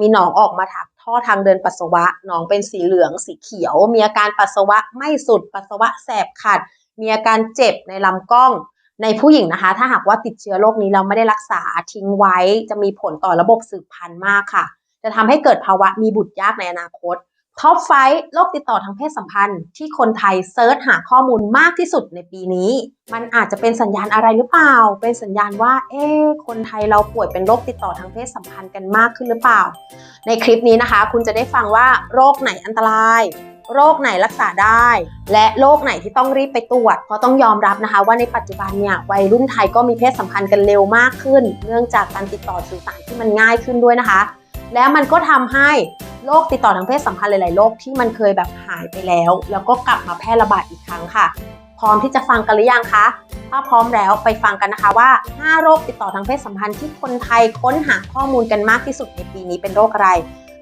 มีหนองออกมาทางท่อทางเดินปัสสาวะ หนองเป็นสีเหลืองสีเขียว มีอาการปัสสาวะไม่สุด ปัสสาวะแสบขัด มีอาการเจ็บในลำกล้อง ในผู้หญิงนะคะ ถ้าหากว่าติดเชื้อโรคนี้เราไม่ได้รักษาทิ้งไว้ จะมีผลต่อระบบสืบพันธุ์มากค่ะ จะทำให้เกิดภาวะมีบุตรยากในอนาคต ท็อปไฟโรคติดต่อทางเพศสัมพันธ์ ที่คนไทยเซิร์ชหาข้อมูลมากที่สุดในปีนี้ มันอาจจะเป็นสัญญาณอะไรหรือเปล่า เป็นสัญญาณว่า เอ๊ะคนไทยเราป่วยเป็นโรคติดต่อทางเพศสัมพันธ์กันมากขึ้นหรือเปล่า ในคลิปนี้นะคะ คุณจะได้ฟังว่าโรคไหนอันตราย โรคไหนรักษาได้ และโรคไหนที่ต้องรีบไปตรวจ เพราะต้องยอมรับนะคะ ว่าในปัจจุบันเนี่ยวัยรุ่นไทยก็มีเพศสัมพันธ์กันเร็วมากขึ้น เนื่องจากการติดต่อสื่อสารที่มันง่ายขึ้นด้วยนะคะ แล้วมันก็ทำให้โรคติดต่อทางเพศสัมพันธ์หลาย ๆ โรคที่มันเคยแบบหายไปแล้ว แล้วก็กลับมาแพร่ระบาดอีกครั้งค่ะ พร้อมที่จะฟังกันหรือยังคะ ถ้าพร้อมแล้วไปฟังกันนะคะว่า 5 โรคติดต่อทางเพศสัมพันธ์ที่คนไทยค้นหาข้อมูลกันมากที่สุดในปีนี้เป็นโรคอะไร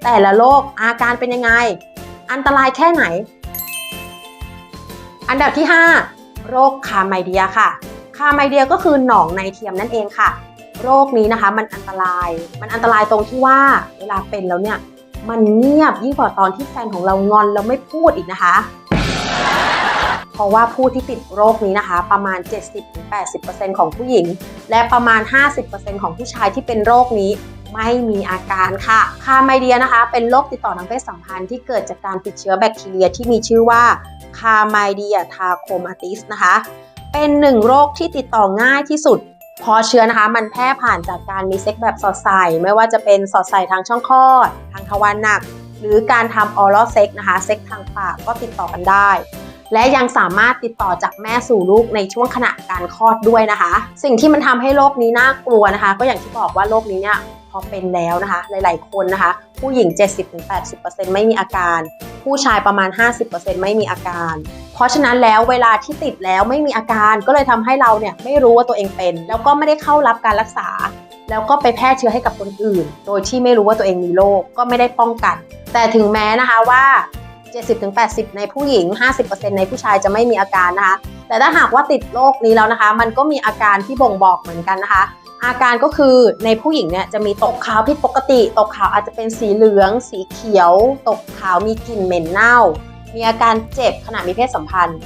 แต่ละโรคอาการเป็นยังไง อันตรายแค่ไหน อันดับที่ 5 โรคคาไมเดียค่ะ คาไมเดียก็คือหนองในเทียมนั่นเองค่ะ โรคนี้นะคะมันอันตราย มันอันตรายตรงที่ว่าเวลาเป็นแล้วเนี่ย มันเงียบยิ่งกว่าตอนที่แฟนของเรางอนแล้วไม่พูดอีกนะคะ เพราะว่าผู้ที่ติดโรคนี้นะคะ ประมาณ 70-80%ของผู้หญิง และประมาณ 50%ของผู้ชายที่เป็นโรคนี้ไม่มีอาการค่ะ คาไมเดียนะคะ เป็นโรคติดต่อทางเพศสัมพันธ์ที่เกิดจากการติดเชื้อแบคทีเรียที่มีชื่อว่าคาไมเดียทาโคมาติสนะคะ เป็นหนึ่งโรคที่ติดต่อง่ายที่สุด เพอเชื้อนะคะ มันแพร่ผ่านจากการมีเซ็กแบบสอดใส่ ไม่ว่าจะเป็นสอดใส่ทางช่องคลอด ทางทวารหนัก หรือการทำออรัลเซ็กนะคะ เซ็กทางปากก็ติดต่อกันได้ และยังสามารถติดต่อจากแม่สู่ลูกในช่วงขณะการคลอดด้วยนะคะ สิ่งที่มันทำให้โรคนี้น่ากลัวนะคะ ก็อย่างที่บอกว่าโรคนี้เนี่ยพอเป็นแล้วนะคะ หลาย ๆ คนนะคะ ผู้หญิง 70-80%ไม่มีอาการ ผู้ชายประมาณ 50%ไม่มีอาการ เพราะฉะนั้นแล้วเวลาที่ติดแล้วไม่มีอาการก็เลยทำให้เราเนี่ยไม่รู้ว่าตัวเองเป็น แล้วก็ไม่ได้เข้ารับการรักษา แล้วก็ไปแพร่เชื้อให้กับคนอื่น โดยที่ไม่รู้ว่าตัวเองมีโรคก็ไม่ได้ป้องกัน แต่ถึงแม้นะคะว่า 70-80 ในผู้หญิง 50%ในผู้ชายจะไม่มีอาการนะคะแต่ถ้าหากว่าติดโรคนี้แล้วนะคะ มันก็มีอาการที่บ่งบอกเหมือนกันนะคะ อาการก็คือในผู้หญิงเนี่ยจะมีตกขาวผิดปกติ ตกขาวอาจจะเป็นสีเหลือง สีเขียว ตกขาวมีกลิ่นเหม็นเน่า มีอาการเจ็บขณะมีเพศสัมพันธ์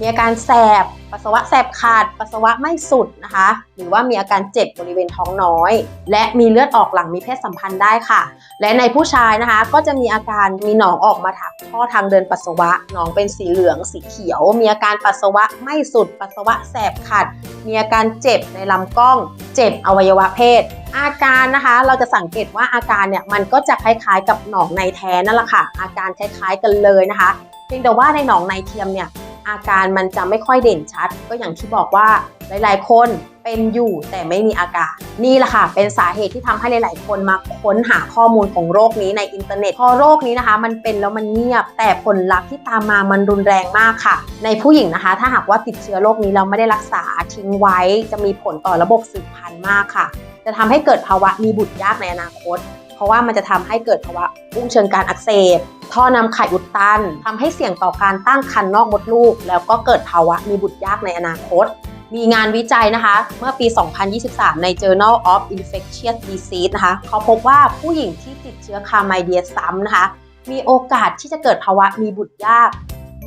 มีอาการแสบ ปัสสาวะแสบขาด ปัสสาวะไม่สุดนะคะ หรือว่ามีอาการเจ็บบริเวณท้องน้อย และมีเลือดออกหลังมีเพศสัมพันธ์ได้ค่ะ และในผู้ชายนะคะ ก็จะมีอาการมีหนองออกมาทางท่อทางเดินปัสสาวะหนองเป็นสีเหลือง สีเขียว มีอาการปัสสาวะไม่สุด ปัสสาวะแสบขัดมีอาการเจ็บในลำกล้อง เจ็บอวัยวะเพศอาการนะคะเราจะสังเกตว่าอาการเนี่ยมันก็จะคล้ายๆกับหนองในแท้นั่นแหละค่ะ อาการคล้ายๆกันเลยนะคะเพียงแต่ว่าในหนองในเทียมเนี่ย อาการมันจะไม่ค่อยเด่นชัด ก็อย่างที่บอกว่าหลาย ๆ คนเป็นอยู่แต่ไม่มีอาการนี่แหละค่ะ เป็นสาเหตุที่ทำให้หลาย ๆ คนมาค้นหาข้อมูลของโรคนี้ในอินเทอร์เน็ตพอโรคนี้นะคะ มันเป็นแล้วมันเงียบ แต่ผลลัพธ์ที่ตามมามันรุนแรงมากค่ะ ในผู้หญิงนะคะ ถ้าหากว่าติดเชื้อโรคนี้เราไม่ได้รักษาทิ้งไว้ จะมีผลต่อระบบสืบพันธุ์มากค่ะ จะทำให้เกิดภาวะมีบุตรยากในอนาคต เพราะว่ามันจะทำให้เกิดภาวะอุ้งเชิงการอักเสบ ท่อนำไข่อุดตันทำให้เสี่ยงต่อการตั้งครรภ์นอกมดลูก แล้วก็เกิดภาวะมีบุตรยากในอนาคต มีงานวิจัยนะคะ เมื่อปี 2023 ใน Journal of Infectious Disease นะคะ เขาพบว่าผู้หญิงที่ติดเชื้อคาไมเดียซ้ำนะคะ มีโอกาสที่จะเกิดภาวะมีบุตรยาก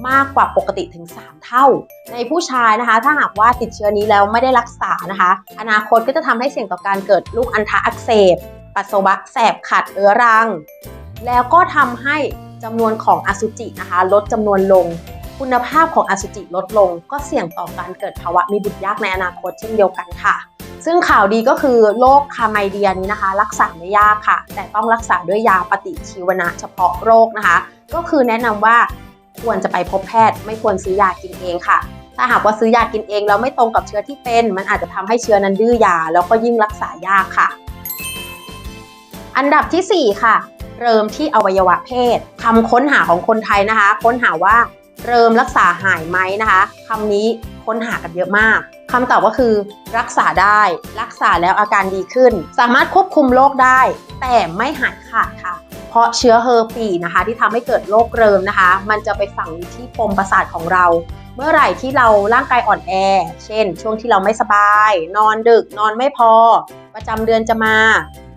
มากกว่าปกติถึง 3 เท่า ในผู้ชายนะคะ ถ้าหากว่าติดเชื้อนี้แล้วไม่ได้รักษานะคะ อนาคตก็จะทำให้เสี่ยงต่อการเกิดลูกอัณฑะอักเสบ ปัสสาวะแสบขัดเรื้อรัง แล้วก็ทำให้ จำนวนของอสุจินะคะ ลดจำนวนลง คุณภาพของอสุจิลดลง ก็เสี่ยงต่อการเกิดภาวะมีบุตรยากในอนาคตเช่นเดียวกันค่ะ ซึ่งข่าวดีก็คือโรคคาไมเดียนี้นะคะ รักษาไม่ยากค่ะ แต่ต้องรักษาด้วยยาปฏิชีวนะเฉพาะโรคนะคะ ก็คือแนะนำว่าควรจะไปพบแพทย์ ไม่ควรซื้อยากินเองค่ะถ้าหากว่าซื้อยากินเองแล้วไม่ตรงกับเชื้อที่เป็น มันอาจจะทำให้เชื้อนั้นดื้อยา แล้วก็ยิ่งรักษายากค่ะ อันดับทีสี่4 ค่ะ เริมที่อวัยวะเพศคำค้นหาของคนไทยนะคะ ค้นหาว่าเริมรักษาหายไหมนะคะคำนี้ค้นหากันเยอะมากคำตอบก็คือ รักษาได้ รักษาแล้วอาการดีขึ้น สามารถควบคุมโรคได้ แต่ไม่หายขาดค่ะ เพราะเชื้อเฮอร์ปีนะคะ ที่ทำให้เกิดโรคเริมนะคะ มันจะไปฝังอยู่ที่ปมประสาทของเรา เมื่อไหร่ที่เราร่างกายอ่อนแอ เช่น ช่วงที่เราไม่สบาย นอนดึก นอนไม่พอ ประจำเดือนจะมา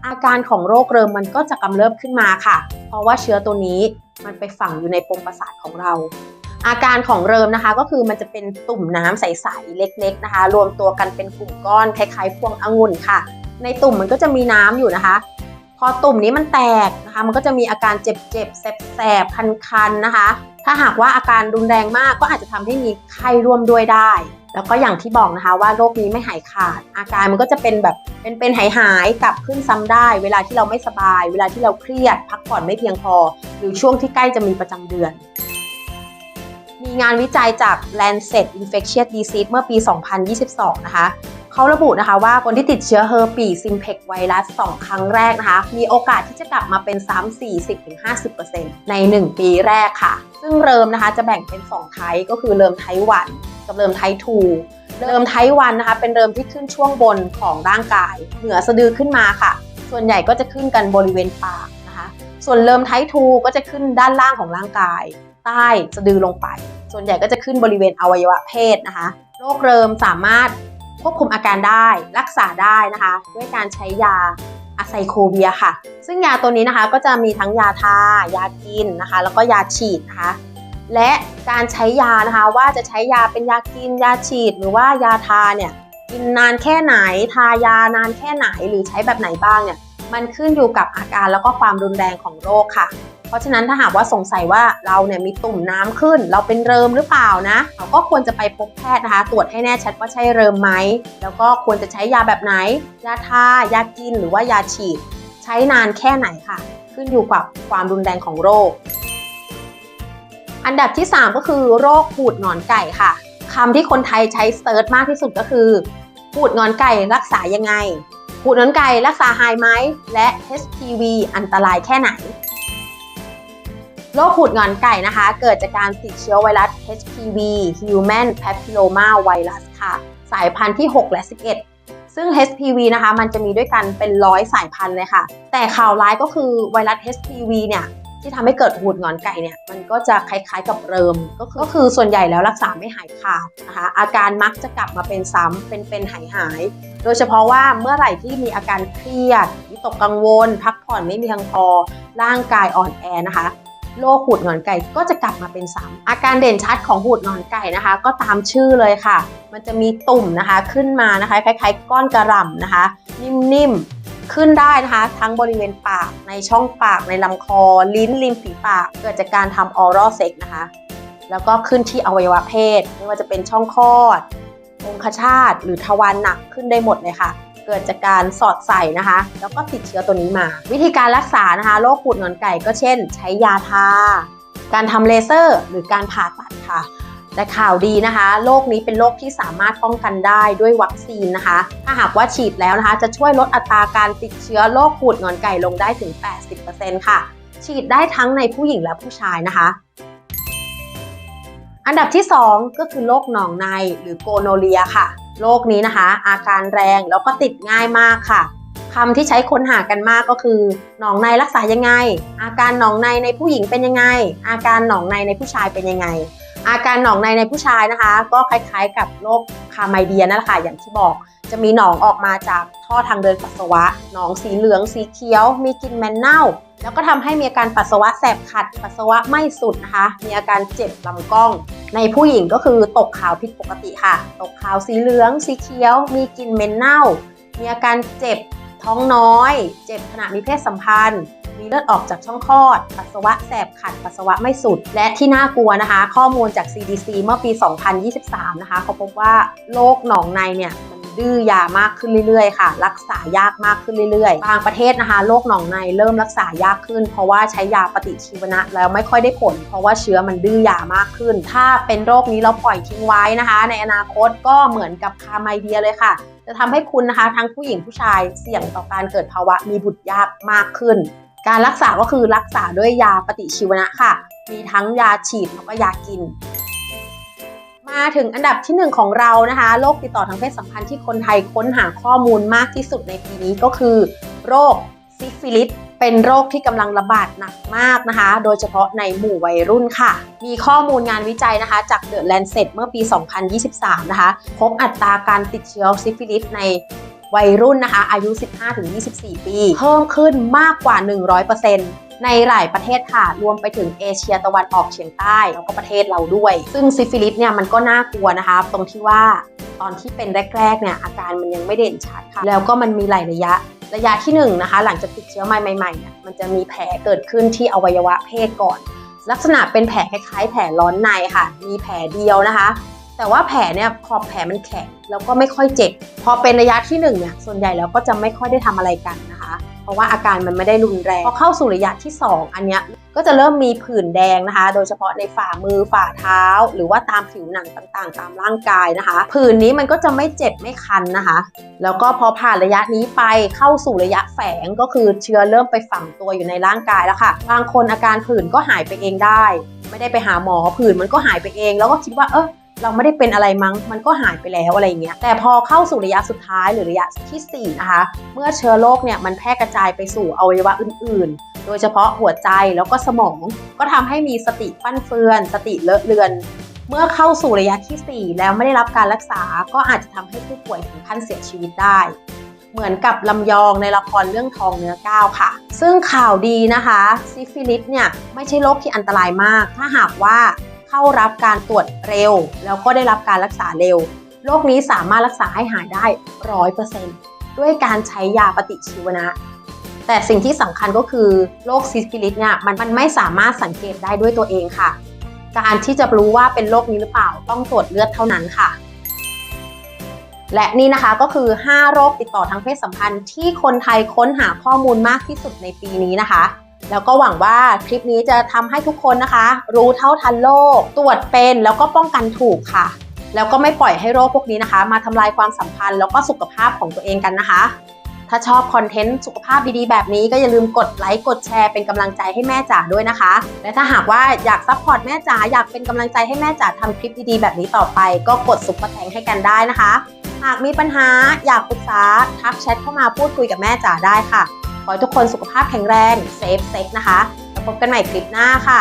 อาการของโรคเริมมันก็จะกำเริบขึ้นมาค่ะ เพราะว่าเชื้อตัวนี้มันไปฝังอยู่ในปมประสาทของเรา อาการของเริมนะคะก็คือมันจะเป็นตุ่มน้ำใสๆเล็ก ๆนะคะ รวมตัวกันเป็นกลุ่มก้อนคล้ายๆพวงองุ่นค่ะ ในตุ่มมันก็จะมีน้ำอยู่นะคะ พอตุ่มนี้มันแตกนะคะ มันก็จะมีอาการเจ็บๆแสบๆคันๆนะคะ ถ้าหากว่าอาการรุนแรงมากก็อาจจะทำให้มีไข้ร่วมด้วยได้ แล้วก็อย่างที่บอกนะคะว่าโรคนี้ไม่หายขาด อาการมันก็จะเป็นแบบเป็นเป็นหายหายๆกลับขึ้นซ้ำได้ เวลาที่เราไม่สบาย เวลาที่เราเครียด พักผ่อนไม่เพียงพอ หรือช่วงที่ใกล้จะมีประจำเดือน มีงานวิจัยจาก Lancet Infectious Disease เมื่อปี 2022 นะคะเขาระบุนะคะว่าคนที่ติดเชื้อเฮอร์ปีซิมเพกไวรัส 2 ครั้งแรกนะคะ มีโอกาสที่จะกลับมาเป็น 3 40 50 ใน 1 ปีแรกค่ะ ซึ่งเริมนะคะจะแบ่งเป็น 2 ไทป์ก็คือเริมไทป์วัน กับเริมไททูเริมไทวันนะคะเป็นเริมที่ขึ้นช่วงบนของร่างกาย เหนือสะดือขึ้นมาค่ะ ส่วนใหญ่ก็จะขึ้นกันบริเวณปากนะคะ ส่วนเริมไททูก็จะขึ้นด้านล่างของร่างกาย ใต้สะดือลงไป ส่วนใหญ่ก็จะขึ้นบริเวณอวัยวะเพศนะคะโรคเริมสามารถควบคุมอาการได้รักษาได้นะคะ ด้วยการใช้ยาอะไซโคเวียค่ะ ซึ่งยาตัวนี้นะคะก็จะมีทั้งยาทายากินนะคะ แล้วก็ยาฉีดนะคะ และการใช้ยานะคะว่าจะใช้ยาเป็นยากินยาฉีด หรือว่ายาทาเนี่ยกินนานแค่ไหนทายานานแค่ไหนหรือใช้แบบไหนบ้างเนี่ยมันขึ้นอยู่กับอาการแล้วก็ความรุนแรงของโรคค่ะ เพราะฉะนั้นถ้าหากว่าสงสัยว่าเราเนี่ยมีตุ่มน้ำขึ้น เราเป็นเริมหรือเปล่านะ เราก็ควรจะไปพบแพทย์นะคะ ตรวจให้แน่ชัดว่าใช่เริมไหมแล้วก็ควรจะใช้ยาแบบไหน ยาทายากินหรือว่ายาฉีด ใช้นานแค่ไหนค่ะ ขึ้นอยู่กับความรุนแรงของโรค อันดับที่ 3 ก็คือโรคหูดหงอนไก่ค่ะคำที่คนไทยใช้เซิร์ชมากที่สุดก็คือหูดงอนไก่รักษายังไงหูดหงอนไก่รักษาหายไหมและ HPV อันตรายแค่ไหนโรคหูดงอนไก่นะคะ เกิดจากการติดเชื้อไวรัส HPV Human Papilloma Virus ค่ะ สายพันธุ์ที่ 6 และ 11 ซึ่ง HPV นะคะ มันจะมีด้วยกันเป็นร้อยสายพันธุ์เลยค่ะ แต่ข่าวร้ายก็คือไวรัส HPV เนี่ย ที่ทำให้เกิดหูดงอนไก่เนี่ยมันก็จะคล้ายๆกับเริมก็คือส่วนใหญ่แล้วรักษาไม่หายขาดนะคะอาการมักจะกลับมาเป็นซ้ำเป็นเป็นหายหายๆโดยเฉพาะว่าเมื่อไหร่ที่มีอาการเครียดวิตกกังวล พักผ่อนไม่มีเพียงพอร่างกายอ่อนแอนะคะโรคหูดงอนไก่ก็จะกลับมาเป็นซ้ำอาการเด่นชัดของหูดงอนไก่นะคะ ก็ตามชื่อเลยค่ะ มันจะมีตุ่มนะคะขึ้นมานะคะ คล้ายๆ ก้อนกระหล่ำนะคะ นิ่มๆ ขึ้นได้นะคะ ทั้งบริเวณปากในช่องปากในลำคอ ลิ้นริมฝีปาก เกิดจากการทำออรัลเซ็กนะคะ แล้วก็ขึ้นที่อวัยวะเพศ ไม่ว่าจะเป็นช่องคลอดองคชาตหรือทวารหนักขึ้นได้หมดเลยค่ะ เกิดจากการสอดใส่นะคะ แล้วก็ติดเชื้อตัวนี้มา วิธีการรักษานะคะโรคหูดหงอนไก่ก็เช่น ใช้ยาทา การทำเลเซอร์ หรือการผ่าตัดค่ะ แต่ข่าวดีนะคะโรคนี้เป็นโรคที่สามารถป้องกันได้ด้วยวัคซีนนะคะ ถ้าหากว่าฉีดแล้วนะคะ จะช่วยลดอัตราการติดเชื้อโรคหูดงอนไก่ลงได้ถึง 80%ค่ะ ฉีดได้ทั้งในผู้หญิงและผู้ชายนะคะ อันดับที่ 2 ก็คือโรคหนองในหรือโกโนเลียค่ะโรคนี้นะคะ อาการแรงแล้วก็ติดง่ายมากค่ะคำที่ใช้ค้นหากันมากก็คือ หนองในรักษายังไง อาการหนองในในผู้หญิงเป็นยังไง อาการหนองในในผู้ชายเป็นยังไง อาการหนองในในผู้ชายนะคะ ก็คล้าย ๆ กับโรคคาไมเดียนั่นแหละค่ะอย่างที่บอกจะมีหนองออกมาจากท่อทางเดินปัสสาวะ หนองสีเหลืองสีเขียว มีกลิ่นแมนเน่า แล้วก็ทำให้มีอาการปัสสาวะแสบขัด ปัสสาวะไม่สุดนะคะ มีอาการเจ็บลำกล้อง ในผู้หญิงก็คือตกขาวผิดปกติค่ะ ตกขาวสีเหลืองสีเขียว มีกลิ่นเหม็นเน่า มีอาการเจ็บท้องน้อย เจ็บขณะมีเพศสัมพันธ์ มีเลือดออกจากช่องคลอด ปัสสาวะแสบขัด ปัสสาวะไม่สุด และที่น่ากลัวนะคะ ข้อมูลจาก CDC เมื่อปี 2023 นะคะ เขาพบว่าโรคหนองในเนี่ยมันดื้อยามากขึ้นเรื่อยๆ ค่ะ รักษายากมากขึ้นเรื่อยๆ บางประเทศนะคะโรคหนองในเริ่มรักษายากขึ้น เพราะว่าใช้ยาปฏิชีวนะแล้วไม่ค่อยได้ผล เพราะว่าเชื้อมันดื้อยามากขึ้น ถ้าเป็นโรคนี้เราปล่อยทิ้งไว้นะคะ ในอนาคตก็เหมือนกับคาไมเดียเลยค่ะ จะทำให้คุณนะคะทั้งผู้หญิงผู้ชายเสี่ยงต่อการเกิดภาวะมีบุตรยากมากขึ้น การรักษาก็คือรักษาด้วยยาปฏิชีวนะค่ะ มีทั้งยาฉีดแล้วก็ยากิน มาถึงอันดับที่หนึ่งของเรานะคะโรคติดต่อทางเพศสัมพันธ์ที่คนไทยค้นหาข้อมูลมากที่สุดในปีนี้ก็คือ โรคซิฟิลิสเป็นโรคที่กำลังระบาดหนักมากนะคะ โดยเฉพาะในหมู่วัยรุ่นค่ะ มีข้อมูลงานวิจัยนะคะจาก The Lancet เมื่อปี 2023 นะคะ พบอัตราการติดเชื้อซิฟิลิสใน วัยรุ่นนะคะ อายุ 15-24 ปี เพิ่มขึ้นมากกว่า 100%ในหลายประเทศค่ะ รวมไปถึงเอเชียตะวันออกเฉียงใต้ แล้วก็ประเทศเราด้วย ซึ่งซิฟิลิสเนี่ยมันก็น่ากลัวนะคะ ตรงที่ว่าตอนที่เป็นแรกๆเนี่ยอาการมันยังไม่เด่นชัดค่ะ แล้วก็มันมีหลายระยะ ระยะที่1นงนะคะ หลังจากติดเชื้อใหม่ๆเนี่ยมันจะมีแผลเกิดขึ้นที่อวัยวะเพศก่อน ลักษณะเป็นแผลคล้ายๆ แผลร้อนในค่ะ มีแผลเดียวนะคะ แต่ว่าแผลเนี่ยขอบแผลมันแข็งแล้วก็ไม่ค่อยเจ็บ พอเป็นระยะที่1เนี่ยส่วนใหญ่แล้วก็จะไม่ค่อยได้ทำอะไรกันนะคะ เพราะว่าอาการมันไม่ได้รุนแรงพอเข้าสู่ระยะที่ 2 อันเนี้ยก็จะเริ่มมีผื่นแดงนะคะ โดยเฉพาะในฝ่ามือฝ่าเท้า หรือว่าตามผิวหนังต่างๆ ตามร่างกายนะคะ ผื่นนี้มันก็จะไม่เจ็บไม่คันนะคะ แล้วก็พอผ่านระยะนี้ไปเข้าสู่ระยะแฝงก็คือเชื้อเริ่มไปฝังตัวอยู่ในร่างกายแล้วค่ะ บางคนอาการผื่นก็หายไปเองได้ ไม่ได้ไปหาหมอผื่นมันก็หายไปเอง แล้วก็คิดว่าเออ เราไม่ได้เป็นอะไรมั้ง มันก็หายไปแล้วอะไรเงี้ย แต่พอเข้าสู่ระยะสุดท้ายหรือระยะที่4นะคะ เมื่อเชื้อโรคเนี่ยมันแพร่กระจายไปสู่อวัยวะอื่น ๆ โดยเฉพาะหัวใจแล้วก็สมอง ก็ทำให้มีสติฟั่นเฟือน สติเลอะเลือน เมื่อเข้าสู่ระยะทีสี่4 แล้วไม่ได้รับการรักษา ก็อาจจะทำให้ผู้ป่วยถึงขั้นเสียชีวิตได้ เหมือนกับลำยองในละครเรื่องทองเนื้อก้าวค่ะ ซึ่งข่าวดีนะคะ ซิฟิลิสเนี่ยไม่ใช่โรคที่อันตรายมาก ถ้าหากว่า เข้ารับการตรวจเร็ว แล้วก็ได้รับการรักษาเร็วโรคนี้สามารถรักษาให้หายได้ร้อยเปอร์เซ็นต์ด้วยการใช้ยาปฏิชีวนะ แต่สิ่งที่สำคัญก็คือโรคซิฟิลิสเนี่ยมันมันไม่สามารถสังเกตได้ด้วยตัวเองค่ะ การที่จะรู้ว่าเป็นโรคนี้หรือเปล่าต้องตรวจเลือดเท่านั้นค่ะ และนี่นะคะก็คือ 5 โรคติดต่อทางเพศสัมพันธ์ที่คนไทยค้นหาข้อมูลมากที่สุดในปีนี้นะคะ แล้วก็หวังว่าคลิปนี้จะทำให้ทุกคนนะคะ รู้เท่าทันโรคตรวจเป็นแล้วก็ป้องกันถูกค่ะ แล้วก็ไม่ปล่อยให้โรคพวกนี้นะคะ มาทำลายความสัมพันธ์แล้วก็สุขภาพของตัวเองกันนะคะ ถ้าชอบคอนเทนต์สุขภาพดีๆแบบนี้ก็อย่าลืมกดไลค์กดแชร์เป็นกำลังใจให้แม่จ๋าด้วยนะคะ และถ้าหากว่าอยากซัพพอร์ตแม่จ๋าอยากเป็นกำลังใจให้แม่จ๋าทำคลิปดีๆแบบนี้ต่อไป ก็กดซุปเปอร์แทงให้กันได้นะคะ หากมีปัญหาอยากปรึกษาทักแชทเข้ามาพูดคุยกับแม่จ๋าได้ค่ะ ขอให้ทุกคนสุขภาพแข็งแรงเซฟเซ็กนะคะแล้วพบกันใหม่คลิปหน้าค่ะ